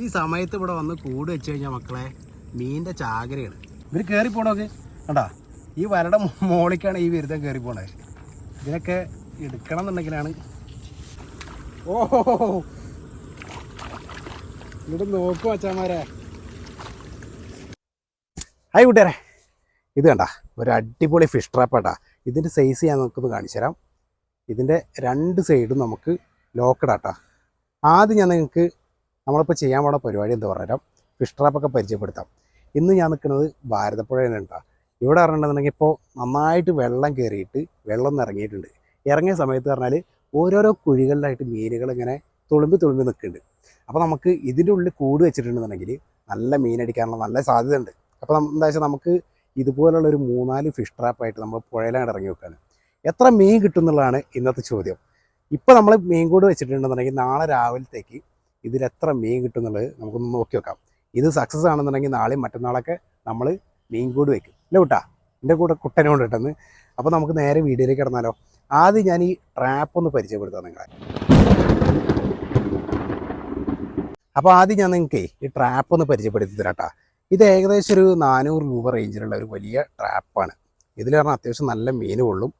ഈ സമയത്ത് ഇവിടെ വന്ന് കൂട് വെച്ച് കഴിഞ്ഞാൽ മക്കളെ മീനിന്റെ ചാകരയാണ്. ഇവർ കയറി പോണോക്ക് കണ്ടാ ഈ വലയുടെ മോളിക്കാണ് ഈ വിരുദ്ധം കയറി പോണത് ഇതിനൊക്കെ എടുക്കണം എന്നുണ്ടെങ്കിലാണ്. ഓഹോ ഇവിടെ നോക്കൂ അച്ഛന്മാരെ ഹായ് കൂട്ടുകാരെ. ഇത് കണ്ട ഒരു അടിപൊളി ഫിഷ് ട്രാപ്പാട്ടാ ഇതിന്റെ സൈസ് ഞാൻ നമുക്കൊന്ന് കാണിച്ചു തരാം ഇതിന്റെ രണ്ട് സൈഡും നമുക്ക് ലോക്കഡാട്ടാ ആദ്യം ഞാൻ നിങ്ങൾക്ക് നമ്മളിപ്പോൾ ചെയ്യാൻ പോണ പരിപാടി എന്താ പറഞ്ഞുതരാം ഫിഷ് ട്രാപ്പൊക്കെ പരിചയപ്പെടുത്താം. ഇന്ന് ഞാൻ നിൽക്കുന്നത് ഭാരതപ്പുഴയാണ് കേട്ടോ ഇവിടെ പറഞ്ഞിട്ടുണ്ടെന്നുണ്ടെങ്കിൽ ഇപ്പോൾ നന്നായിട്ട് വെള്ളം കയറിയിട്ട് വെള്ളം ഇറങ്ങിയിട്ടുണ്ട്. ഇറങ്ങിയ സമയത്ത് പറഞ്ഞാൽ ഓരോരോ കുഴികളിലായിട്ട് മീനുകൾ ഇങ്ങനെ തുളുമ്പി തുളുമ്പി നിൽക്കുന്നുണ്ട്. അപ്പോൾ നമുക്ക് ഇതിന്റെ ഉള്ളിൽ കൂട് വെച്ചിട്ടുണ്ടെന്നുണ്ടെങ്കിൽ നല്ല മീനടിക്കാനുള്ള നല്ല സാധ്യത ഉണ്ട് അപ്പോൾ എന്താ വെച്ചാൽ നമുക്ക് ഇതുപോലുള്ള ഒരു മൂന്നാൽ ഫിഷ് ട്രാപ്പായിട്ട് നമ്മൾ പുഴയിലാണ് ഇറങ്ങി വെക്കുകയാണ് എത്ര മീൻ കിട്ടും എന്നുള്ളതാണ് ഇന്നത്തെ ചോദ്യം. ഇപ്പോൾ നമ്മൾ മീൻ കൂട് വെച്ചിട്ടുണ്ടെന്നുണ്ടെങ്കിൽ നാളെ രാവിലത്തേക്ക് ഇതിൽ എത്ര മീൻ കിട്ടും എന്നുള്ളത് നമുക്കൊന്ന് നോക്കി വെക്കാം ഇത് സക്സസ് ആണെന്നുണ്ടെങ്കിൽ നാളെയും മറ്റന്നാളൊക്കെ നമ്മൾ മീൻ കൂട് വെക്കും. അല്ലേ കൂട്ടാ? എന്റെ കൂടെ കുട്ടനെ കൊണ്ട് കിട്ടുന്നത് അപ്പോൾ നമുക്ക് നേരെ വീഡിയോയിലേക്ക് കിടന്നാലോ. ആദ്യം ഞാൻ ഈ ട്രാപ്പ് ഒന്ന് പരിചയപ്പെടുത്താം നിങ്ങളെ. അപ്പോൾ ആദ്യം ഞാൻ നിങ്ങൾക്ക് ഈ ട്രാപ്പ് ഒന്ന് പരിചയപ്പെടുത്തി തരാട്ടാ ഇത് ഏകദേശം ഒരു നാനൂറ് രൂപ റേഞ്ചിലുള്ള ഒരു വലിയ ട്രാപ്പാണ് ഇതിൽ പറഞ്ഞാൽ അത്യാവശ്യം നല്ല മീൻ കൊള്ളും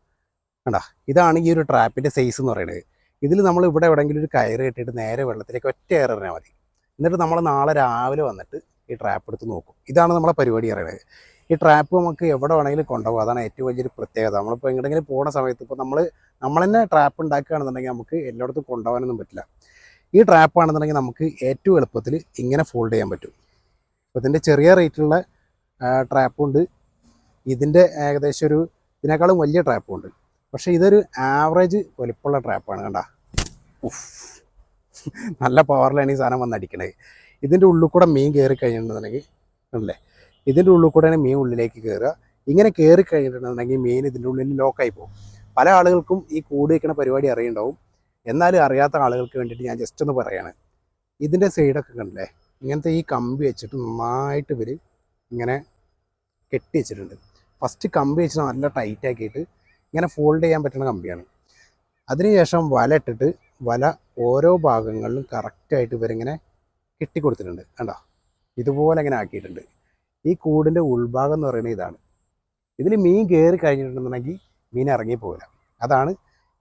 കണ്ടാ? ഇതാണ് ഈ ഒരു ട്രാപ്പിന്റെ സൈസ് എന്ന് പറയുന്നത്. ഇതിൽ നമ്മൾ ഇവിടെ എവിടെയെങ്കിലും ഒരു കയറ് കെട്ടിയിട്ട് നേരെ വെള്ളത്തിലേക്ക് ഒറ്റ എറിഞ്ഞാൽ മതി. എന്നിട്ട് നമ്മൾ നാളെ രാവിലെ വന്നിട്ട് ഈ ട്രാപ്പ് എടുത്ത് നോക്കും. ഇതാണ് നമ്മളെ പരിപാടി പറയുന്നത്. ഈ ട്രാപ്പ് നമുക്ക് എവിടെ വേണമെങ്കിലും കൊണ്ടുപോകും. അതാണ് ഏറ്റവും വലിയൊരു പ്രത്യേകത. നമ്മളിപ്പോൾ എങ്ങോട്ടെങ്കിലും പോകുന്ന സമയത്ത് ഇപ്പോൾ നമ്മൾ നമ്മൾ തന്നെ ട്രാപ്പ് ഉണ്ടാക്കുകയാണെന്നുണ്ടെങ്കിൽ നമുക്ക് എല്ലായിടത്തും കൊണ്ടുപോകാനൊന്നും പറ്റില്ല. ഈ ട്രാപ്പ് ആണെന്നുണ്ടെങ്കിൽ നമുക്ക് ഏറ്റവും എളുപ്പത്തിൽ ഇങ്ങനെ ഫോൾഡ് ചെയ്യാൻ പറ്റും. അപ്പോൾ ഇതിന്റെ ചെറിയ റേറ്റിലുള്ള ട്രാപ്പുണ്ട് ഇതിന്റെ ഏകദേശം ഒരു ഇതിനേക്കാളും വലിയ ട്രാപ്പും ഉണ്ട്. പക്ഷേ ഇതൊരു ആവറേജ് വലിപ്പമുള്ള ട്രാപ്പാണ് കണ്ട. ഉഫ്. നല്ല പവറിലാണ് ഈ സാധനം വന്ന് അടിക്കണത് ഇതിന്റെ ഉള്ളിൽ കൂടെ മീൻ കയറി കഴിഞ്ഞിട്ടുണ്ടെന്നുണ്ടെങ്കിൽ അല്ലേ ഇതിന്റെ ഉള്ളിൽ കൂടെയാണ് മീൻ ഉള്ളിലേക്ക് കയറുക ഇങ്ങനെ കയറി കഴിഞ്ഞിട്ടുണ്ടെന്നുണ്ടെങ്കിൽ മീൻ ഇതിന്റെ ഉള്ളിൽ ലോക്കായി പോകും. പല ആളുകൾക്കും ഈ കൂട് വയ്ക്കുന്ന പരിപാടി അറിയുണ്ടാവും. എന്നാലും അറിയാത്ത ആളുകൾക്ക് വേണ്ടിയിട്ട് ഞാൻ ജസ്റ്റ് ഒന്ന് പറയാണ്. ഇതിന്റെ സൈഡൊക്കെ കണ്ടില്ലേ? ഇങ്ങനത്തെ ഈ കമ്പി വെച്ചിട്ട് നന്നായിട്ട് ഇവർ ഇങ്ങനെ കെട്ടി വെച്ചിട്ടുണ്ട്. ഫസ്റ്റ് കമ്പി വെച്ചിട്ട് നല്ല ടൈറ്റ് ആക്കിയിട്ട് ഇങ്ങനെ ഫോൾഡ് ചെയ്യാൻ പറ്റുന്ന കമ്പിയാണ്. അതിനുശേഷം വല ഇട്ടിട്ട് വല ഓരോ ഭാഗങ്ങളിലും കറക്റ്റായിട്ട് ഇവരിങ്ങനെ കെട്ടിക്കൊടുത്തിട്ടുണ്ട്. കണ്ടോ? ഇതുപോലെ ഇങ്ങനെ ആക്കിയിട്ടുണ്ട്. ഈ കൂടിന്റെ ഉൾഭാഗം എന്ന് പറയുന്നത് ഇതാണ്. ഇതിൽ മീൻ കയറി കഴിഞ്ഞിട്ടുണ്ടെന്നുണ്ടെങ്കിൽ മീൻ ഇറങ്ങി പോകില്ല അതാണ്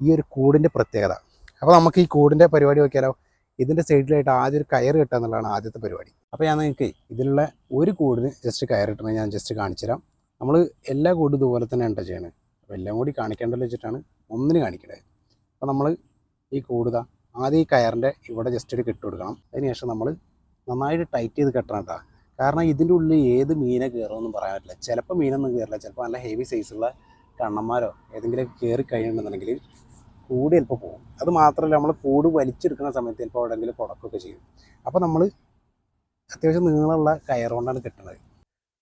ഈ ഒരു കൂടിന്റെ പ്രത്യേകത. അപ്പോൾ നമുക്ക് ഈ കൂടിന്റെ പരിപാടി നോക്കിയാലോ? ഇതിന്റെ സൈഡിലായിട്ട് ആദ്യം ഒരു കയറ് കെട്ടുക എന്നുള്ളതാണ് ആദ്യത്തെ പരിപാടി. അപ്പോൾ ഞാൻ നിങ്ങൾക്ക് ഇതിലുള്ള ഒരു കൂടിന് ജസ്റ്റ് കിട്ടണം ഞാൻ ജസ്റ്റ് കാണിച്ചു തരാം നമ്മൾ എല്ലാ കൂടും ഇതുപോലെ തന്നെ ഉണ്ടോ ചെയ്യണത് അപ്പോൾ എല്ലാം കൂടി കാണിക്കേണ്ടല്ലോ വെച്ചിട്ടാണ് ഒന്നിന് കാണിക്കേണ്ടത് അപ്പോൾ നമ്മൾ ഈ കൂടുക ആദ്യം ഈ കയറിന്റെ ഇവിടെ ജസ്റ്റ് ഒരു കെട്ട് കൊടുക്കണം. അതിനുശേഷം നമ്മൾ നന്നായിട്ട് ടൈറ്റ് ചെയ്ത് കെട്ടണം കേട്ടോ കാരണം ഇതിന്റെ ഉള്ളിൽ ഏത് മീനെ കയറുമെന്നും പറയാൻ പറ്റില്ല. ചിലപ്പോൾ മീനൊന്നും കയറില്ല ചിലപ്പോൾ നല്ല ഹെവി സൈസുള്ള കണ്ണന്മാരോ ഏതെങ്കിലും കയറി കഴിയണമെന്നുണ്ടെങ്കിൽ കൂട് ചിലപ്പോൾ പോകും. അത് മാത്രമല്ല നമ്മൾ കൂട് വലിച്ചെടുക്കുന്ന സമയത്ത് ചിലപ്പോൾ എവിടെയെങ്കിലും കുടക്കൊക്കെ ചെയ്യും. അപ്പോൾ നമ്മൾ അത്യാവശ്യം നീളമുള്ള കയറുകൊണ്ടാണ് കെട്ടുന്നത്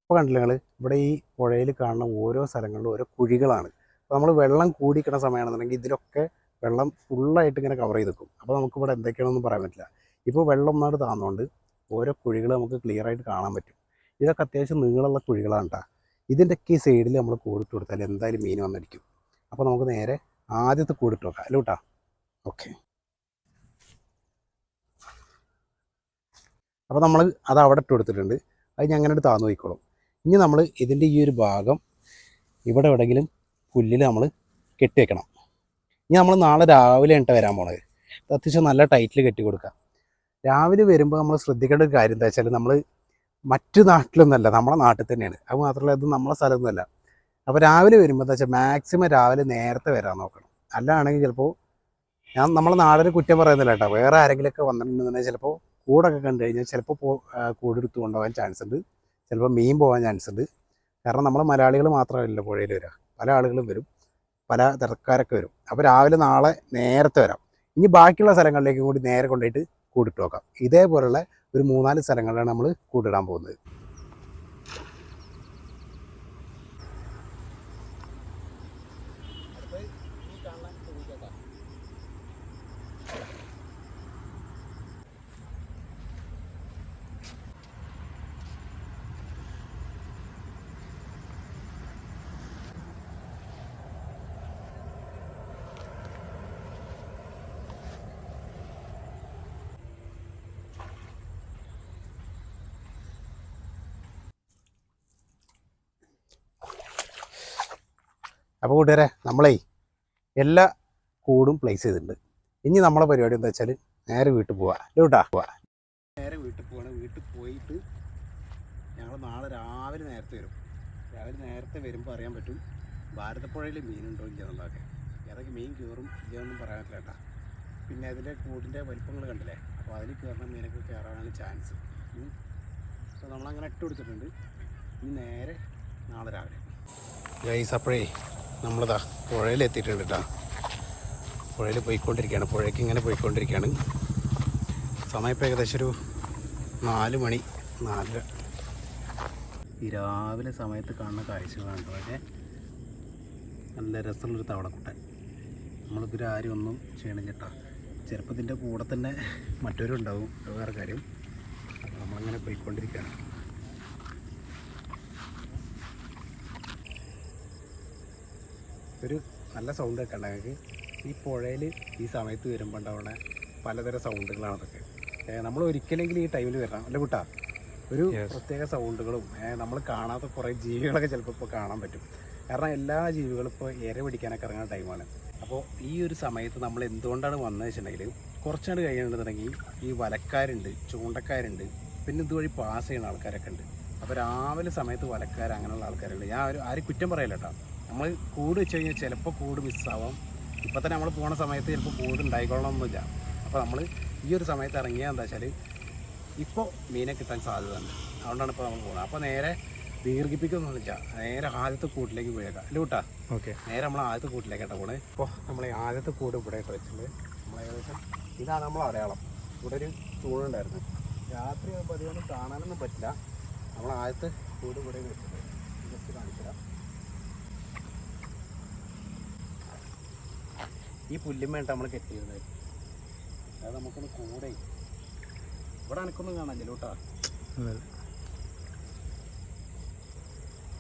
ഇപ്പോൾ കണ്ടില്ല നിങ്ങൾ ഇവിടെ ഈ പുഴയിൽ കാണുന്ന ഓരോ സ്ഥലങ്ങളിലും ഓരോ കുഴികളാണ്. അപ്പോൾ നമ്മൾ വെള്ളം കൂടിക്കുന്ന സമയമാണെന്നുണ്ടെങ്കിൽ ഇതിലൊക്കെ വെള്ളം ഫുള്ളായിട്ട് ഇങ്ങനെ കവർ ചെയ്ത് നിൽക്കും അപ്പോൾ നമുക്കിവിടെ എന്തൊക്കെയാണെന്ന് പറയാൻ പറ്റില്ല. ഇപ്പോൾ വെള്ളം ഒന്നാട് താന്നുകൊണ്ട് ഓരോ കുഴികൾ നമുക്ക് ക്ലിയർ ആയിട്ട് കാണാൻ പറ്റും. ഇതൊക്കെ അത്യാവശ്യം നീളമുള്ള കുഴികളാണ് കേട്ടോ ഇതിന്റെയൊക്കെ ഈ സൈഡിൽ നമ്മൾ കൂടിട്ട് കൊടുത്താൽ എന്തായാലും മീൻ വന്നിരിക്കും. അപ്പോൾ നമുക്ക് നേരെ ആദ്യത്തെ കൂടിട്ട് നോക്കാം. അല്ല കേട്ടോ ഓക്കെ. അപ്പോൾ നമ്മൾ അത് അവിടെ ഇട്ട് കൊടുത്തിട്ടുണ്ട്. അത് ഞാൻ അങ്ങനെ താന്നു പോയിക്കോളും. ഇനി നമ്മൾ ഇതിന്റെ ഈ ഒരു ഭാഗം ഇവിടെ എവിടെയെങ്കിലും പുല്ലിൽ നമ്മൾ കെട്ടി വെക്കണം ഇനി നമ്മൾ നാളെ രാവിലെ ഇട്ട് വരാൻ പോണത്. അത്യാവശ്യം നല്ല ടൈറ്റിൽ കെട്ടി കൊടുക്കുക രാവിലെ വരുമ്പോൾ നമ്മൾ ശ്രദ്ധിക്കേണ്ട ഒരു കാര്യം എന്താ വെച്ചാൽ നമ്മൾ മറ്റു നാട്ടിലൊന്നല്ല നമ്മുടെ നാട്ടിൽ തന്നെയാണ്. അത് മാത്രമല്ല ഇത് നമ്മളെ സ്ഥലമൊന്നുമല്ല. അപ്പോൾ രാവിലെ വരുമ്പോൾ എന്താ വെച്ചാൽ മാക്സിമം രാവിലെ നേരത്തെ വരാൻ നോക്കണം. അല്ലാണെങ്കിൽ ചിലപ്പോൾ ഞാൻ നമ്മളെ നാടിന് കുറ്റം പറയുന്നില്ല കേട്ടോ. വേറെ ആരെങ്കിലുമൊക്കെ വന്നിട്ടുണ്ടെന്നുണ്ടെങ്കിൽ ചിലപ്പോൾ കൂടൊക്കെ കണ്ടു കഴിഞ്ഞാൽ ചിലപ്പോൾ പോ കൂടെടുത്ത് കൊണ്ടുപോകാൻ ചാൻസ് ഉണ്ട്. ചിലപ്പോൾ മീൻ പോകാൻ ചാൻസ് ഉണ്ട്. കാരണം നമ്മൾ മലയാളികൾ മാത്രമല്ല പുഴയിൽ വരിക പല ആളുകളും വരും. പല തിരക്കാരൊക്കെ വരും. അപ്പോൾ രാവിലെ നാളെ നേരത്തെ വരാം. ഇനി ബാക്കിയുള്ള സ്ഥലങ്ങളിലേക്കും കൂടി നേരെ കൊണ്ടുപോയിട്ട് കൂട്ടിട്ട് നോക്കാം. ഇതേപോലുള്ള ഒരു മൂന്നാൽ സ്ഥലങ്ങളിലാണ് നമ്മൾ കൂട്ടിടാൻ പോകുന്നത്. കൂട്ടുകാരെ നമ്മളേ എല്ലാ കൂടും പ്ലേസ് ചെയ്തിട്ടുണ്ട്. ഇനി നമ്മളെ പരിപാടി എന്താ വെച്ചാൽ നേരെ വീട്ടിൽ പോവാ. കേട്ടാ? പോവാ. നേരെ വീട്ടിൽ പോവാണ്. വീട്ടിൽ പോയിട്ട് ഞങ്ങൾ നാളെ രാവിലെ നേരത്തെ വരും. രാവിലെ നേരത്തെ വരുമ്പോൾ അറിയാൻ പറ്റും ഭാരതപ്പുഴയിൽ മീനുണ്ടോ ഇല്ല എന്നുള്ളതൊക്കെ. ഏതൊക്കെ മീൻ കയറും ഇല്ലയൊന്നും പറയാൻ പറ്റില്ല പിന്നെ അതിന്റെ കൂടിന്റെ വലിപ്പങ്ങൾ കണ്ടില്ലേ? അപ്പോൾ അതിൽ കയറുന്ന മീനൊക്കെ കയറാനാണ് ചാൻസ് അപ്പോൾ നമ്മളങ്ങനെ ഇട്ട് കൊടുത്തിട്ടുണ്ട്. ഇനി നേരെ നാളെ രാവിലെ. ഗൈസ് അപ്പോഴേ നമ്മളിതാ പുഴയിൽ എത്തിയിട്ടുണ്ട് കേട്ടോ പുഴയിൽ പോയിക്കൊണ്ടിരിക്കുകയാണ്. പുഴയ്ക്ക് ഇങ്ങനെ പോയിക്കൊണ്ടിരിക്കുകയാണ്. സമയം ഇപ്പോൾ ഏകദേശം ഒരു നാല് മണി നാലര. ഈ രാവിലെ സമയത്ത് കാണുന്ന കാഴ്ചകളാണ് പക്ഷേ നല്ല രസമുള്ളൊരു തവളക്കുട്ടൻ. നമ്മളിപ്പോൾ ആരും ഒന്നും ചെയ്യണില്ല കേട്ടോ ചെറുപ്പത്തിന്റെ കൂടെ തന്നെ മറ്റവരുണ്ടാവും. ഉണ്ടാവും വേറെ കാര്യം. നമ്മളിങ്ങനെ പോയിക്കൊണ്ടിരിക്കുകയാണ്. ഒരു നല്ല സൗണ്ട് കേൾക്കണ്ട ഞങ്ങൾക്ക് ഈ പുഴയിൽ ഈ സമയത്ത് വരുമ്പോൾ ഉണ്ടാവുന്ന പലതരം സൗണ്ടുകളാണ് അതൊക്കെ. നമ്മൾ ഒരിക്കലെങ്കിലും ഈ ടൈമിൽ വരണം. അല്ല കുട്ടാ? ഒരു പ്രത്യേക സൗണ്ടുകളും നമ്മൾ കാണാത്ത കുറേ ജീവികളൊക്കെ ചിലപ്പോൾ ഇപ്പോൾ കാണാൻ പറ്റും. കാരണം എല്ലാ ജീവികളും ഇപ്പോൾ ഇര പിടിക്കാനൊക്കെ ഇറങ്ങുന്ന ടൈമാണ് അപ്പോൾ ഈ ഒരു സമയത്ത് നമ്മൾ എന്തുകൊണ്ടാണ് വന്നത് വെച്ചിട്ടുണ്ടെങ്കിൽ കുറച്ചാണ്ട് കഴിയുന്നുണ്ടെന്നുണ്ടെങ്കിൽ ഈ വലക്കാരുണ്ട് ചൂണ്ടക്കാരുണ്ട് പിന്നെ ഇതുവഴി പാസ് ചെയ്യുന്ന ആൾക്കാരൊക്കെ ഉണ്ട്. അപ്പോൾ രാവിലെ സമയത്ത് വലക്കാർ അങ്ങനെയുള്ള ആൾക്കാരുണ്ട്. ഞാൻ ഒരു ആരും കുറ്റം പറയില്ല കേട്ടോ. നമ്മൾ കൂട് വെച്ച് കഴിഞ്ഞാൽ ചിലപ്പോൾ കൂട് മിസ്സാവാം ഇപ്പം തന്നെ നമ്മൾ പോണ സമയത്ത് ചിലപ്പോൾ കൂട് ഉണ്ടായിക്കൊള്ളണമെന്നില്ല അപ്പോൾ നമ്മൾ ഈ ഒരു സമയത്ത് ഇറങ്ങിയാൽ എന്താ വെച്ചാൽ ഇപ്പോൾ മീനെ കിട്ടാൻ സാധ്യതയുണ്ട്. അതുകൊണ്ടാണ് ഇപ്പോൾ നമ്മൾ പോകുന്നത് അപ്പോൾ നേരെ ദീർഘിപ്പിക്കൊന്നും വെച്ചാൽ നേരെ ആദ്യത്തെ കൂട്ടിലേക്ക് പോയേക്കാം. അല്ല കൂട്ടാ? ഓക്കെ. നേരെ നമ്മൾ ആദ്യത്തെ കൂട്ടിലേക്കാണ് പോണേ. ഇപ്പോൾ നമ്മൾ ആദ്യത്തെ കൂട് ഇവിടെ ഇട്ട് വെച്ചിട്ടുണ്ട്. നമ്മൾ ഏകദേശം ഇതാണ് നമ്മൾ അടയാളം. ഇവിടെ ഒരു ചൂടുണ്ടായിരുന്നു രാത്രി ആകുമ്പോൾ അധികം കാണാനൊന്നും പറ്റില്ല. നമ്മൾ ആദ്യത്തെ കൂട് ഇവിടെ വെച്ചിട്ടുണ്ട് ജസ്റ്റ് കാണിച്ചുതരാം ഈ പുല്ലും വേണ്ട നമ്മൾ കെട്ടിയിരുന്നത് അത് നമുക്കൊന്ന് കൂടെ. ഇവിടെ അനക്കൊന്നും കാണാനില്ല കേട്ടോ.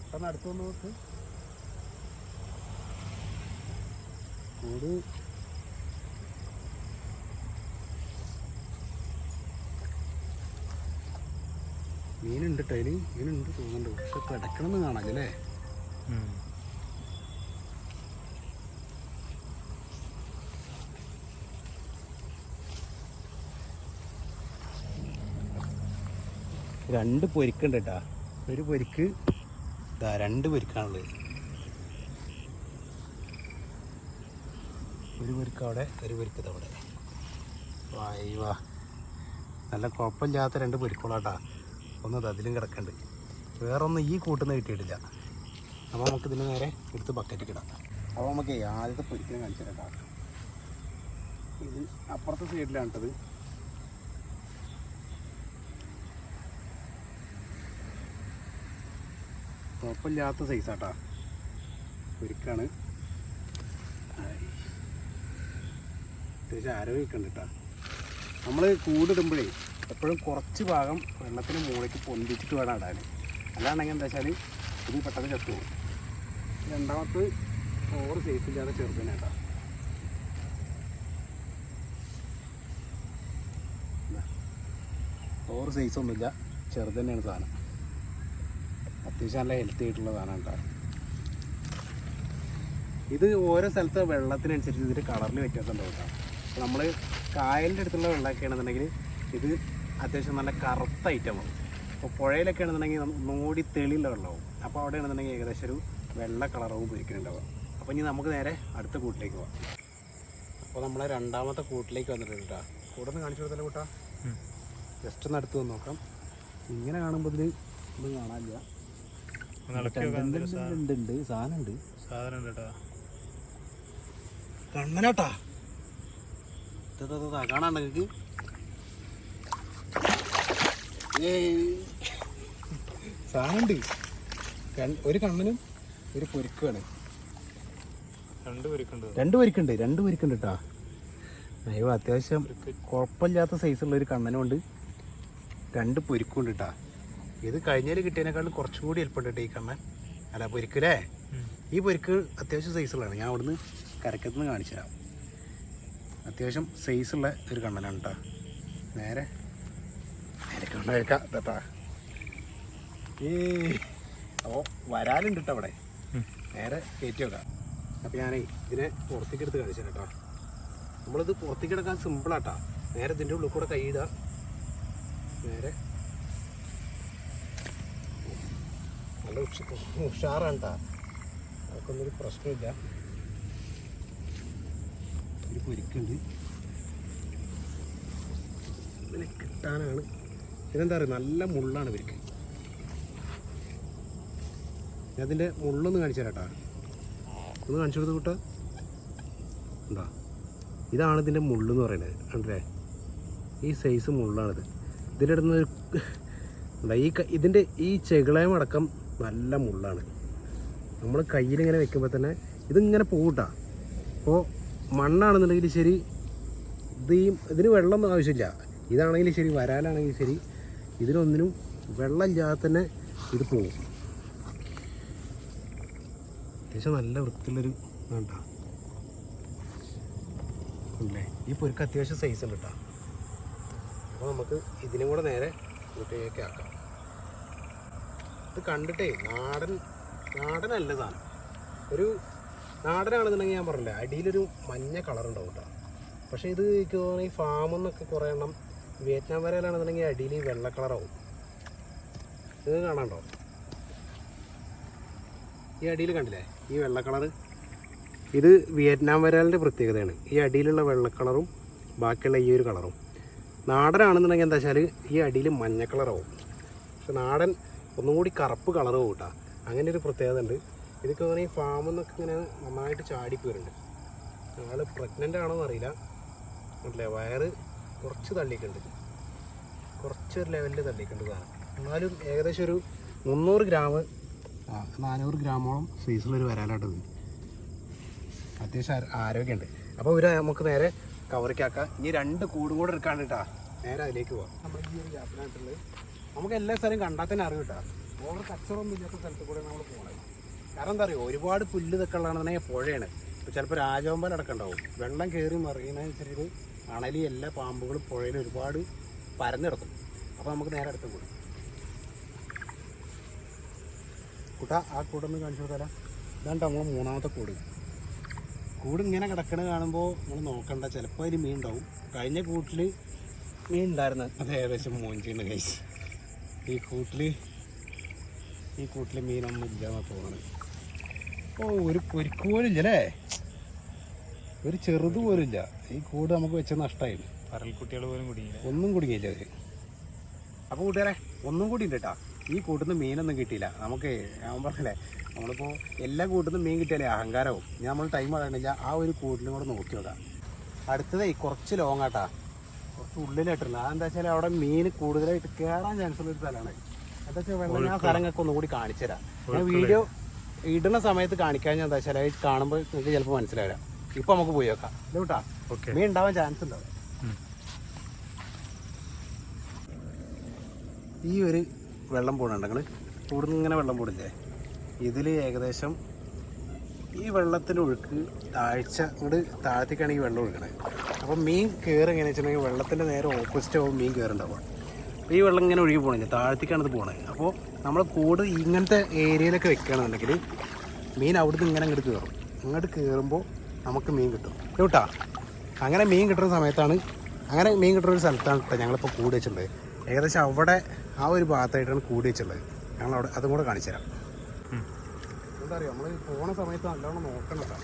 പെട്ടെന്ന് അടുത്ത് വന്ന് നോക്ക്. കൂട്. മീനുണ്ട് കേട്ടോ അതിന് മീനുണ്ട് തോന്നുന്നുണ്ട്. പക്ഷെ കിടക്കണമെന്ന് കാണാല്ലേ രണ്ട് പൊരിക്കുണ്ട് കേട്ടാ ഒരു പൊരിക്ക് ഇതാ രണ്ട് പൊരിക്കാണുള്ളത് ഒരു പൊരിക്ക് അവിടെ ഒരു പൊരിക്ക് അവിടെ. വായി വാ. നല്ല കുഴപ്പമില്ലാത്ത രണ്ട് പൊരിക്കോളാട്ടാ ഒന്ന് ദാ അതിലും കിടക്കണ്ട് വേറൊന്നും ഈ കൂട്ടുന്ന കിട്ടിയിട്ടില്ല. അപ്പോൾ നമുക്ക് ഇതിന് നേരെ എടുത്ത് ബക്കറ്റിൽ ഇടാം. അപ്പോൾ നമുക്ക് ആദ്യത്തെ പൊരിക്കിനെ കാണിച്ചു തരാം ഇത് അപ്പുറത്തെ സൈഡിലാണ് കേട്ടത് കുഴപ്പമില്ലാത്ത സൈസാട്ടാ. പൊരിക്കാണ് ആയി. അത്യാവശ്യം ആരോഗ്യമൊക്കെ കേട്ടോ നമ്മൾ കൂടിടുമ്പോഴേ എപ്പോഴും കുറച്ച് ഭാഗം വെള്ളത്തിന് മുകളിലേക്ക് പൊന്തിച്ചിട്ട് വേണം ഇടാൻ അല്ലാണ്ടെങ്കിൽ എന്താ വെച്ചാൽ ഇത് പെട്ടെന്ന് ചത്തു പോകും. രണ്ടാമത്ത് ഓവർ സൈസ് ഇല്ലാതെ ചെറുതിനെ കേട്ടോ ഓവർ സൈസ് ഒന്നുമില്ല. ചെറുതന്നെയാണ് സാധനം. അത്യാവശ്യം നല്ല ഹെൽത്തി ആയിട്ടുള്ള സാധനം കേട്ടോ ഇത് ഓരോ സ്ഥലത്തെ വെള്ളത്തിനനുസരിച്ച് ഇതിന്റെ കളറിൽ വ്യത്യാസം ഉണ്ടാവും കേട്ടോ നമ്മൾ കായലിന്റെ അടുത്തുള്ള വെള്ളമൊക്കെ ആണെന്നുണ്ടെങ്കിൽ ഇത് അത്യാവശ്യം നല്ല കറുത്ത ഐറ്റമാണ് അപ്പോൾ പുഴയിലൊക്കെ ആണെന്നുണ്ടെങ്കിൽ ഒന്നുകൂടി തെളിയുള്ള വെള്ളമാവും. അപ്പോൾ അവിടെ ആണെന്നുണ്ടെങ്കിൽ ഏകദേശം ഒരു വെള്ള കളറാവും ഉപയോഗിക്കുന്നുണ്ടാവുക. അപ്പോൾ ഇനി നമുക്ക് നേരെ അടുത്ത കൂട്ടിലേക്ക് പോവാം. അപ്പോൾ നമ്മൾ രണ്ടാമത്തെ കൂട്ടിലേക്ക് വന്നിട്ടുണ്ട് കേട്ടോ കൂടെ ഒന്ന് കാണിച്ചു കൊടുത്തല്ലേ കൂട്ടാ? ജസ്റ്റ് ഒന്ന് അടുത്ത് വന്ന് നോക്കാം. ഇങ്ങനെ കാണുമ്പോൾ ഇതിൽ ഒന്നും കാണാനില്ല. സാധനം. കേട്ടോ. കണ്ണനാട്ടാ. സാധനമുണ്ട്. ഒരു കണ്ണനും ഒരു പൊരുക്കാണ് രണ്ട് പൊരുക്കുണ്ട്. രണ്ട് പൊരിക്കുണ്ട് രണ്ട് പൊരിക്കുണ്ട് കേട്ടാ. അയ്യോ അത്യാവശ്യം കുഴപ്പമില്ലാത്ത സൈസുള്ള ഒരു കണ്ണനുണ്ട് രണ്ട് പൊരിക്കുണ്ട് കേട്ടാ. ഇത് കഴിഞ്ഞാൽ കിട്ടിയതിനേക്കാളും കുറച്ചും കൂടി എളുപ്പമുണ്ട് കേട്ടോ ഈ കണ്ണൻ. അല്ല പൊരിക്കല്ലേ ഈ പൊരിക്ക് അത്യാവശ്യം സൈസുള്ളതാണ് ഞാൻ അവിടുന്ന് കരക്കത്തുനിന്ന് കാണിച്ചു തരാം. അത്യാവശ്യം സൈസുള്ള ഒരു കണ്ണനാണ് കേട്ടോ നേരെ നേരെ കൊണ്ടുപോയേക്കാം ഈ അപ്പോൾ വരാലുണ്ട് കേട്ടോ അവിടെ. നേരെ കയറ്റി വെക്കാം. അപ്പോൾ ഞാനേ ഇതിനെ പുറത്തേക്ക് എടുത്ത് കാണിച്ചു കേട്ടോ നമ്മളിത് പുറത്തേക്ക് എടുക്കാൻ സിമ്പിളാട്ടാ നേരെ ഇതിന്റെ ഉള്ളിൽ കൂടെ കൈയിടുക നേരെ നല്ല ഉഷ- ഉഷാറാണ് കേട്ടോ പ്രശ്നമില്ല. ഒരു പൊരിക്കുണ്ട്. ഇങ്ങനെ കിട്ടാനാണ്. ഇതെന്താ പറയുക നല്ല മുള്ളാണ് ഇവർക്ക്. അതിന്റെ മുള്ളൊന്ന് കാണിച്ചു തരാം കേട്ടോ ഒന്ന് കാണിച്ചു കൊടുത്ത് കൂട്ടാ? ഇതാണ് ഇതിന്റെ മുള്ളെന്ന് പറയുന്നത്. കണ്ടില്ലേ? ഈ സൈസ് മുള്ളാണിത്. ഇതിന്റെ അടുത്ത് എന്താ ഈ ഇതിന്റെ ഈ ചെകിളയം അടക്കം നല്ല മുള്ളാണ്. നമ്മൾ കയ്യിലിങ്ങനെ വെക്കുമ്പോൾ തന്നെ ഇതിങ്ങനെ പോകട്ടാ അപ്പോൾ മണ്ണാണെന്നുണ്ടെങ്കിൽ ശരി ഇത് ഈ ഇതിന് വെള്ളമൊന്നും ആവശ്യമില്ല. ഇതാണെങ്കിൽ ശരി വരാലാണെങ്കിൽ ശരി ഇതിനൊന്നിനും വെള്ളമില്ലാതെ തന്നെ ഇത് പോകും അത്യാവശ്യം നല്ല വൃത്തിയുള്ളൊരു വേണ്ട അല്ലേ? ഈ പൊരുക്ക് അത്യാവശ്യം സൈസ് ഉണ്ട് കേട്ടോ അപ്പോൾ നമുക്ക് ഇതിനും കൂടെ നേരെ വീട്ടിലേക്ക് ആക്കാം ഇത് കണ്ടിട്ടേ നാടൻ നാടനല്ല സാധനം. ഒരു നാടനാണെന്നുണ്ടെങ്കിൽ ഞാൻ പറഞ്ഞില്ലേ അടിയിലൊരു മഞ്ഞ കളർ ഉണ്ടാവും കേട്ടോ. പക്ഷേ ഇത് ഈ ഫാമിൽ നിന്നൊക്കെ കുറേ എണ്ണം വിയറ്റ്നാം വരയിലാണെന്നുണ്ടെങ്കിൽ അടിയിൽ വെള്ള കളറാവും. ഇത് കാണാണ്ടോ? ഈ അടിയിൽ കണ്ടില്ലേ ഈ വെള്ള കളർ? ഇത് വിയറ്റ്നാം വരാലിന്റെ പ്രത്യേകതയാണ്. ഈ അടിയിലുള്ള വെള്ള കളറും ബാക്കിയുള്ള ഈ ഒരു കളറും. നാടനാണെന്നുണ്ടെങ്കിൽ എന്താ വെച്ചാൽ ഈ അടിയിൽ മഞ്ഞ കളറാവും. പക്ഷെ നാടൻ ഒന്നും കൂടി കറുപ്പ് കളർ കേട്ടോ അങ്ങനെ ഒരു പ്രത്യേകത ഉണ്ട്. ഇതൊക്കെ പറഞ്ഞാൽ ഈ ഫാമിൽ നിന്നൊക്കെ ഇങ്ങനെ നന്നായിട്ട് ചാടി ചാടിപ്പോരുന്നുണ്ട് ആൾ പ്രഗ്നന്റ് ആണോ എന്നറിയില്ല അല്ലേ? വയറ് കുറച്ച് തള്ളിക്കുണ്ട് കുറച്ചൊരു ലെവലിൽ തള്ളിക്കുണ്ട് സാധനം. എന്നാലും ഏകദേശം ഒരു മുന്നൂറ് ഗ്രാം നാനൂറ് ഗ്രാമോളം സൈസിലൊരു വരാലാട്ടത് അത്യാവശ്യം ആ- ആരോഗ്യമുണ്ട് അപ്പോൾ ഇവരെ നമുക്ക് നേരെ കവറിക്കാക്കാം ഇനി രണ്ട് കൂടും കൂടെ എടുക്കാണ്ട് കേട്ടാ നേരെ അതിലേക്ക് പോവാം. നമ്മൾ ഈ ഒരു ഗ്യാപ്പിനായിട്ടുള്ളത് നമുക്ക് എല്ലാ സ്ഥലവും കണ്ടാൽ തന്നെ അറിയും കേട്ടോ. കച്ചറൊന്നും ഇല്ലാത്ത സ്ഥലത്ത് കൂടെ നമ്മൾ പോകണം കാരണം എന്താ പറയുക ഒരുപാട് പുല്ല് തെക്കുള്ളതാണെന്നുണ്ടെങ്കിൽ പുഴയാണ്. ഇപ്പോൾ ചിലപ്പോൾ രാജവമ്പൽ അടക്കണ്ടാവും വെള്ളം കയറി മറിയുന്നതനുസരിച്ച് അണലി എല്ലാ പാമ്പുകളും പുഴയിൽ ഒരുപാട് പരന്നിടത്തും അപ്പോൾ നമുക്ക് നേരെ അടുത്ത് കൂടും. കൂട്ട ആ കൂടൊന്ന് കാണിച്ചു കൊടുത്താലോ? ഇതാണ് നമ്മൾ മൂന്നാമത്തെ കൂട്. കൂട് ഇങ്ങനെ കിടക്കണ കാണുമ്പോൾ നമ്മൾ നോക്കണ്ട. ചിലപ്പോൾ അതിൽ മീൻ ഉണ്ടാവും. കഴിഞ്ഞ കൂട്ടിൽ മീൻ ഉണ്ടായിരുന്നു അത് ഏകദേശം മോഞ്ചിണ്ട് കഴിച്ച് ഈ കൂട്ടിൽ ഈ കൂട്ടിൽ മീനൊന്നും ഇല്ല എന്നാണ് തോന്നുന്നത് ഓ ഒരു പൊരിക്ക് പോലും ഇല്ലല്ലേ ഒരു ചെറുത് പോലും ഇല്ല. ഈ കൂട് നമുക്ക് വെച്ച നഷ്ടമായി പരൽക്കുട്ടികൾ പോലും കുടുങ്ങിയില്ല? ഒന്നും കുടുങ്ങിയില്ല അവർ. അപ്പോൾ കൂട്ടുകാരെ ഒന്നും കൂടി ഉണ്ട് കേട്ടോ. ഈ കൂട്ടുന്ന മീനൊന്നും കിട്ടിയില്ല. നമുക്ക് ഞാൻ പറഞ്ഞില്ലേ നമ്മളിപ്പോൾ എല്ലാ കൂട്ടുന്ന മീൻ കിട്ടിയാലേ അഹങ്കാരവും. ഞാൻ നമ്മൾ ടൈം പറയണില്ല ആ ഒരു കൂട്ടിലും കൂടെ നോക്കി നോക്കാം. അടുത്തതേ കുറച്ച് ലോങ് ആട്ടാ കുറച്ച് ഉള്ളിലായിട്ടില്ല അതെന്താ വെച്ചാൽ അവിടെ മീൻ കൂടുതലായിട്ട് കയറാൻ ചാൻസ് ഉള്ള ഒരു സ്ഥലമാണ്. എന്താ വെച്ചാൽ വെള്ളം ഞാൻ സ്ഥലങ്ങൾക്ക് ഒന്നുകൂടി കാണിച്ചു തരാം. ഞാൻ വീഡിയോ ഇടുന്ന സമയത്ത് കാണിക്കാൻ എന്താ വെച്ചാൽ അത് കാണുമ്പോൾ നിങ്ങൾക്ക് ചിലപ്പോൾ മനസ്സിലാവില്ല. ഇപ്പൊ നമുക്ക് പോയി നോക്കാം. ഓക്കെ. മീൻ ഉണ്ടാവാൻ ചാൻസ് ഉണ്ടാവും ഈ ഒരു വെള്ളം പോണുണ്ട്. നിങ്ങൾ ഇവിടുന്ന് ഇങ്ങനെ വെള്ളം പോടില്ലേ ഇതിൽ ഏകദേശം ഈ വെള്ളത്തിന്റെ ഒഴുക്ക് താഴ്ച ഇങ്ങോട്ട് താഴത്തേക്കാണ് ഈ വെള്ളം ഒഴുക്കണേ അപ്പം മീൻ കയറി എങ്ങനെ വെച്ചിട്ടുണ്ടെങ്കിൽ വെള്ളത്തിന്റെ നേരെ ഓപ്പോസിറ്റ് ആവും മീൻ കയറുണ്ടാവുക അപ്പോൾ ഈ വെള്ളം ഇങ്ങനെ ഒഴുകി പോകണില്ല താഴത്തേക്കാണ് ഇത് പോകണേ അപ്പോൾ നമ്മൾ കൂട് ഇങ്ങനത്തെ ഏരിയയിലൊക്കെ വെക്കുകയാണെന്നുണ്ടെങ്കിൽ മീൻ അവിടുന്ന് ഇങ്ങനെ അങ്ങോട്ട് കയറും അങ്ങോട്ട് കയറുമ്പോൾ നമുക്ക് മീൻ കിട്ടും. കേട്ടാ? അങ്ങനെ മീൻ കിട്ടുന്ന സമയത്താണ് അങ്ങനെ മീൻ കിട്ടുന്ന ഒരു സ്ഥലത്താണ് കേട്ടോ ഞങ്ങളിപ്പോൾ കൂടി വെച്ചിട്ടുണ്ട് ഏകദേശം അവിടെ ആ ഒരു ഭാഗത്തായിട്ടാണ് കൂടി വെച്ചിട്ടുള്ളത്. ഞങ്ങൾ അവിടെ അതും കൂടെ കാണിച്ചു തരാം എന്താ പറയുക നമ്മൾ പോണ സമയത്ത് നല്ലോണം നോക്കണം കേട്ടോ.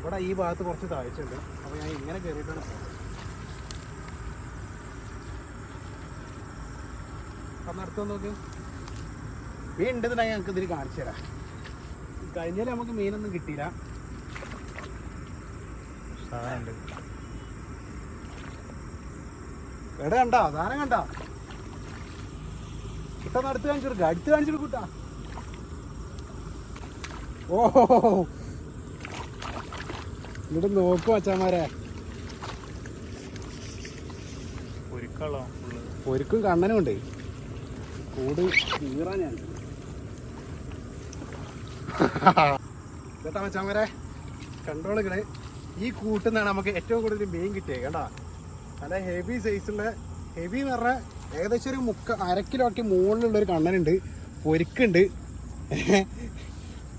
ഇവിടെ ഈ ഭാഗത്ത് കുറച്ച് താഴ്ചയുണ്ട്. അപ്പോൾ ഞാൻ ഇങ്ങനെ കയറിയിട്ടാണ് പോകുന്നത് അപ്പം അടുത്ത് നോക്കി. മീൻ ഉണ്ടെന്നുണ്ടെങ്കിൽ ഞങ്ങൾക്ക് ഇതിൽ കാണിച്ചു തരാം. കഴിഞ്ഞാൽ നമുക്ക് മീനൊന്നും കിട്ടിയില്ല. എടാ കണ്ടാ? സാധനം കണ്ടാ? കിട്ടാൻ അടുത്ത് കാണിച്ചു കൊടുക്കുക അടുത്ത് കാണിച്ചു കൊടുക്കൂട്ടാ ഓ. ഇങ്ങോട്ട് നോക്കൂ അച്ഛന്മാരെ ഒരുക്കും കണ്ണനും ഉണ്ട്. കൂട് ഞാൻ. കേട്ടാ മച്ചാമരെ കണ്ടോളുകൾ ഈ കൂട്ടുന്നാണ് നമുക്ക് ഏറ്റവും കൂടുതൽ മീൻ കിട്ടിയത് കേട്ടാ നല്ല ഹെവി സൈസുള്ള ഹെവി എന്ന് പറഞ്ഞാൽ ഏകദേശം ഒരു മുക്ക അര കിലോ ഒരു മുകളിലുള്ളൊരു കണ്ണനുണ്ട്. പൊരിക്കുണ്ട്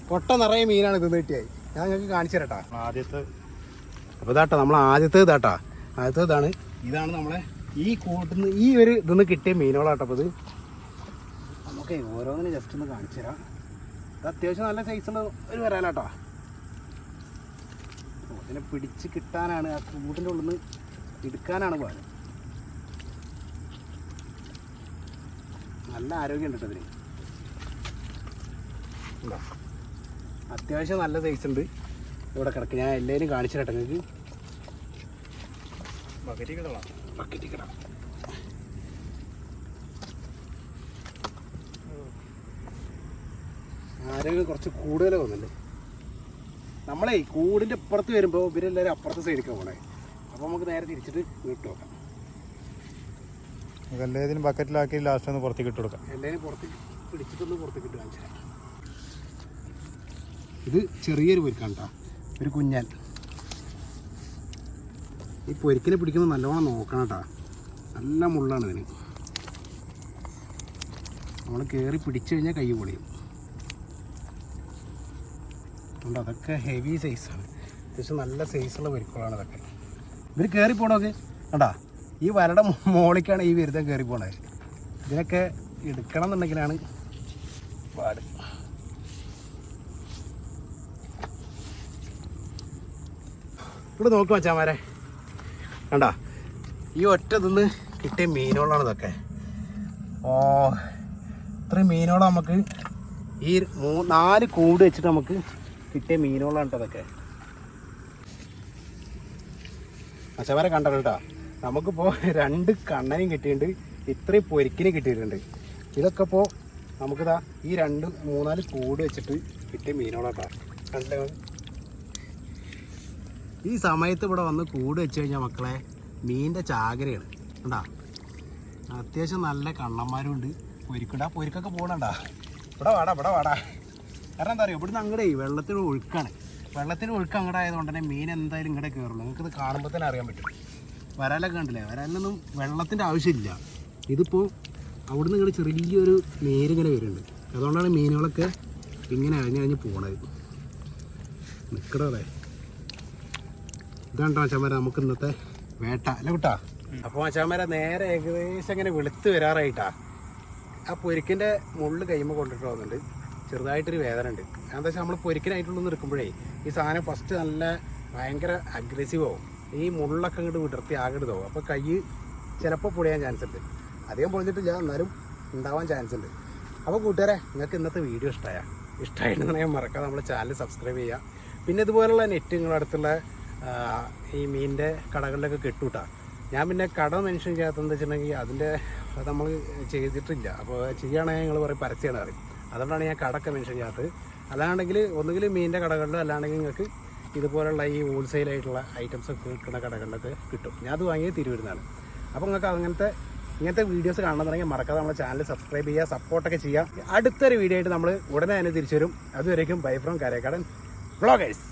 കൊട്ട നിറയെ മീനാണ് ഇത് കിട്ടിയായി ഞാൻ നിങ്ങൾക്ക് കാണിച്ചു തരട്ടാ. ആദ്യത്തെ. അപ്പോൾ ഇതാട്ടോ നമ്മൾ ആദ്യത്തെ ഇതാട്ടാ. ആദ്യത്തെ ഇതാണ്. ഇതാണ് നമ്മളെ ഈ കൂട്ടുന്ന ഈ ഒരു ഇതൊന്ന് കിട്ടിയ മീനുകളാട്ടോ അപ്പോൾ ഇത്. നമുക്ക് ഓരോന്നിനും ജസ്റ്റ് ഒന്ന് കാണിച്ചു തരാം. ഇത് അത്യാവശ്യം നല്ല സൈസുള്ള ഒരു വരാനാട്ടോ അതിനെ പിടിച്ച് കിട്ടാനാണ് ആ കൂട്ടിന്റെ ഉള്ളിൽ നിന്ന് എടുക്കാനാണ് പാട് നല്ല ആരോഗ്യമുണ്ട് കേട്ടോ ഇതിന്? അത്യാവശ്യം നല്ല സൈസ് ഉണ്ട്. ഇവിടെ കിടക്ക്. ഞാൻ എല്ലാവരും കാണിച്ചു തരട്ടെ നിങ്ങൾക്ക്. ബക്കറ്റി ബക്കറ്റ് ബക്കറ്റിൽ ആരെങ്കിലും കുറച്ച് കൂടുതൽ തോന്നുന്നുണ്ട് നമ്മളെ കൂടിന്റെ ഇപ്പുറത്ത് വരുമ്പോൾ ഇവരെല്ലാവരും അപ്പുറത്തെ സൈഡിലേക്ക് പോകണേ അപ്പോൾ നമുക്ക് നേരെ തിരിച്ചിട്ട് വീട്ടു നോക്കാം. എല്ലാത്തിനും ബക്കറ്റിലാക്കി ലാസ്റ്റ് ഒന്ന് പുറത്തേക്ക് ഇട്ട് കൊടുക്കാം. എല്ലാവരും പുറത്ത് പിടിച്ചിട്ടൊന്ന് പുറത്തേക്ക് ഇട്ട് കാണിച്ചു ഇത് ചെറിയൊരു പൊരിക്കാണ് കേട്ടോ ഒരു കുഞ്ഞാൽ ഈ പൊരിക്കിനെ പിടിക്കുമ്പോൾ നല്ലോണം നോക്കണം കേട്ടോ നല്ല മുള്ളാണ് ഇതിന്. നമ്മൾ കയറി പിടിച്ചു കഴിഞ്ഞാൽ കൈ പൊളിയും. അതുകൊണ്ട് അതൊക്കെ ഹെവി സൈസാണ് അത്യാവശ്യം നല്ല സൈസുള്ള പൊരിക്കുകളാണ് അതൊക്കെ ഇവർ കയറി പോണോക്ക് കണ്ടാ? ഈ വരയുടെ മോളിക്കാണ് ഈ വിരുദ്ധം കയറി പോണത്. ഇതിനൊക്കെ എടുക്കണം എന്നുണ്ടെങ്കിലാണ് പാട്. ഇവിടെ നോക്ക് മച്ചാമാരെ. കണ്ടോ? ഈ ഒറ്റ നിന്ന് കിട്ടിയ മീനുകളാണ് ഇതൊക്കെ. ഓ ഇത്രയും മീനുകൾ നമുക്ക് ഈ മൂ നാല് കൂട് വെച്ചിട്ട് നമുക്ക് കിട്ടിയ മീനുകളാണ് കേട്ടോ അതൊക്കെ മച്ചമാരെ കണ്ടോ കേട്ടോ? നമുക്കിപ്പോൾ രണ്ട് കണ്ണനും കിട്ടിയിട്ടുണ്ട്. ഇത്രയും പൊരിക്കിന് കിട്ടിയിട്ടുണ്ട്. ഇതൊക്കെ ഇപ്പോൾ നമുക്കിതാ ഈ രണ്ട് മൂന്നാൽ കൂട് വെച്ചിട്ട് കിട്ടിയ മീനുകളാട്ടോ കണ്ടില്ലേ? ഈ സമയത്ത് ഇവിടെ വന്ന് കൂട് വെച്ച് കഴിഞ്ഞാൽ മക്കളെ മീനിന്റെ ചാകരയാണ്. കണ്ടാ? അത്യാവശ്യം നല്ല കണ്ണന്മാരുണ്ട്. പൊരിക്കണ്ട പൊരിക്കൊക്കെ പോകണണ്ടാ ഇവിടെ വാടാ ഇവിടെ വാടാ. കാരണം എന്താ പറയുക ഇവിടുന്ന് അങ്ങടെ വെള്ളത്തിന് ഒഴുക്കാണ്. വെള്ളത്തിന് ഒഴുക്ക് അങ്ങടെ ആയതുകൊണ്ട് തന്നെ മീൻ എന്തായാലും ഇങ്ങടെ കയറുള്ളൂ നിങ്ങൾക്ക് ഇത് കാണുമ്പോൾ തന്നെ അറിയാൻ പറ്റും. വരാലൊക്കെ കണ്ടില്ലേ? വരാലൊന്നും വെള്ളത്തിന്റെ ആവശ്യമില്ല. ഇതിപ്പോൾ അവിടുന്ന് ഇങ്ങനെ ചെറിയൊരു നേരിങ്ങനെ വരുന്നുണ്ട്. അതുകൊണ്ടാണ് മീനുകളൊക്കെ ഇങ്ങനെ അഴിഞ്ഞഴിഞ്ഞ് പോകണത് നിൽക്കടേ ഇതാണ് ചമര നമുക്ക് ഇന്നത്തെ വേട്ട. അല്ല കുട്ടാ? അപ്പോൾ ചമര നേരെ ഏകദേശം ഇങ്ങനെ വെളുത്ത് വരാറായിട്ടാ. ആ പൊരിക്കിന്റെ മുള്ള് കൈമ കൊണ്ടിട്ട് പോകുന്നുണ്ട് ചെറുതായിട്ടൊരു വേദന ഉണ്ട്. എന്താ വെച്ചാൽ നമ്മൾ പൊരിക്കനായിട്ടുള്ളൂ എടുക്കുമ്പോഴേ ഈ സാധനം ഫസ്റ്റ് നല്ല ഭയങ്കര അഗ്രസീവ് ഈ മുള്ളൊക്കെ അങ്ങോട്ട് വിടർത്തി ആകെ ഇതാവും. അപ്പോൾ കൈ ചിലപ്പോൾ പൊളിയാൻ ചാൻസ് ഉണ്ട്. അധികം ഞാൻ എന്നാലും ഉണ്ടാവാൻ ചാൻസ് ഉണ്ട്. അപ്പോൾ കൂട്ടുകാരെ നിങ്ങൾക്ക് ഇന്നത്തെ വീഡിയോ ഇഷ്ടമായ ഇഷ്ടമായിട്ടുണ്ടെങ്കിൽ മറക്കാതെ നമ്മുടെ ചാനൽ സബ്സ്ക്രൈബ് ചെയ്യുക. പിന്നെ ഇതുപോലുള്ള നെറ്റ് നിങ്ങളുടെ അടുത്തുള്ള ഈ മീനിന്റെ കടകളിലൊക്കെ കിട്ടൂട്ടാ. ഞാൻ പിന്നെ കട മെൻഷൻ ചെയ്യാത്തതെന്ന് വെച്ചിട്ടുണ്ടെങ്കിൽ അതിന്റെ അത് നമ്മൾ ചെയ്തിട്ടില്ല. അപ്പോൾ ചെയ്യുകയാണെങ്കിൽ ഞങ്ങൾ പറയും പരസ്യമാണ് അറിയും അതുകൊണ്ടാണ് ഞാൻ കടക്കെ മെൻഷൻ ചെയ്യാത്തത്. അല്ലാണ്ടെങ്കിൽ ഒന്നുകിൽ മീനിന്റെ കടകളിലോ അല്ലാണ്ടെങ്കിൽ നിങ്ങൾക്ക് ഇതുപോലുള്ള ഈ ഹോൾസെയിലായിട്ടുള്ള ഐറ്റംസ് ഒക്കെ കിട്ടുന്ന കടകളിലൊക്കെ കിട്ടും. ഞാൻ അത് വാങ്ങിയത് തിരുവരുന്നതാണ് അപ്പോൾ നിങ്ങൾക്ക് അങ്ങനത്തെ ഇങ്ങനത്തെ വീഡിയോസ് കാണണമെന്നുണ്ടെങ്കിൽ മറക്കാതെ നമ്മുടെ ചാനൽ സബ്സ്ക്രൈബ് ചെയ്യുക സപ്പോർട്ടൊക്കെ ചെയ്യുക. അടുത്തൊരു വീഡിയോ ആയിട്ട് നമ്മൾ ഉടനെ തന്നെ തിരിച്ചു വരും. അതുവരേക്കും ബൈ ഫ്രം കരേക്കാടൻ. വ്ളോഗേഴ്സ്